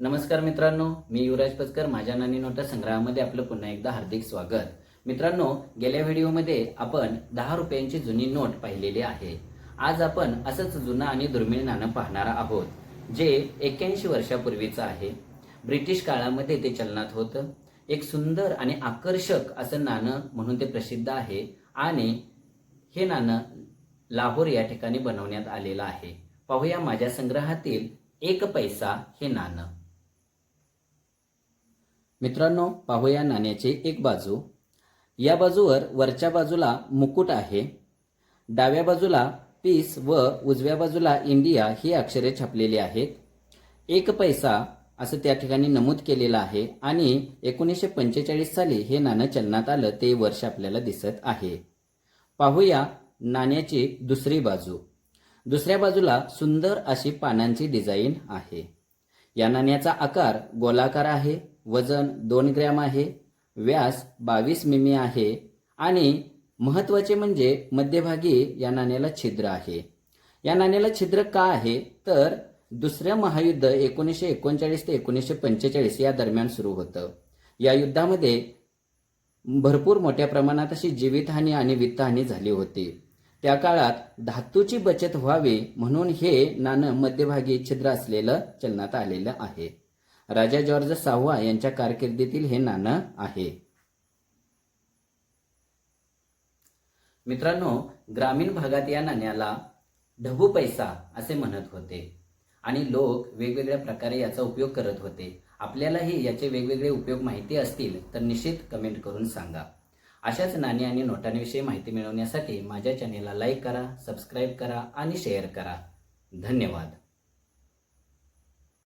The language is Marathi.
नमस्कार मित्रांनो मी युवराज पचकर माझ्या नानी नोटा संग्रहामध्ये आपलं पुन्हा एकदा हार्दिक स्वागत. मित्रांनो गेल्या व्हिडिओमध्ये आपण दहा रुपयांची जुनी नोट पाहिलेली आहे. आज आपण असंच जुनं आणि दुर्मिळ नाणं पाहणार आहोत जे एक्क्याऐंशी वर्षापूर्वीचं आहे. ब्रिटिश काळामध्ये ते चलनात होतं. एक सुंदर आणि आकर्षक असं नाणं म्हणून ते प्रसिद्ध आहे आणि हे नाणं लाहोर या ठिकाणी बनवण्यात आलेलं आहे. पाहूया माझ्या संग्रहातील एक पैसा हे नाणं. मित्रांनो पाहूया नाण्याची एक बाजू. या बाजूवर वरच्या बाजूला मुकुट आहे. डाव्या बाजूला पीस व उजव्या बाजूला इंडिया ही अक्षरे छापलेली आहेत. एक पैसा असं त्या ठिकाणी नमूद केलेलं आहे आणि एकोणीसशे पंचेचाळीस साली हे नाणं चलनात आलं ते वर्ष आपल्याला दिसत आहे. पाहूया नाण्याची दुसरी बाजू. दुसऱ्या बाजूला सुंदर अशी पानांची डिझाईन आहे. या नाण्याचा आकार गोलाकार आहे. वजन दोन ग्रॅम आहे व्यास बावीस मिमी आहे आणि महत्त्वाचे म्हणजे मध्यभागी या नाण्याला छिद्र आहे. या नाण्याला छिद्र का आहे? तर दुसऱ्या महायुद्ध एकोणीसशे एकोणचाळीस ते एकोणीसशे पंचेचाळीस या दरम्यान सुरू होतं. या युद्धामध्ये भरपूर मोठ्या प्रमाणात अशी जीवितहानी आणि वित्तहानी झाली होती. त्या काळात धातूची बचत व्हावी म्हणून हे नाणं मध्यभागी छिद्र असलेलं चलनात आलेलं आहे. राजा जॉर्ज सहावा यांच्या कारकिर्दीतील हे नाणं आहे. मित्रांनो ग्रामीण भागात या नाण्याला ढबू पैसा असे म्हणत होते. आणि लोक वेगवेगळ्या प्रकारे याचा उपयोग करत होते. आपल्यालाही याचे वेगवेगळे उपयोग माहिती असतील तर निश्चित कमेंट करून सांगा. अशाच नाणी आणि नोटांविषयी माहिती मिळवण्यासाठी माझ्या चॅनेलला लाईक करा सबस्क्राईब करा आणि शेअर करा. धन्यवाद.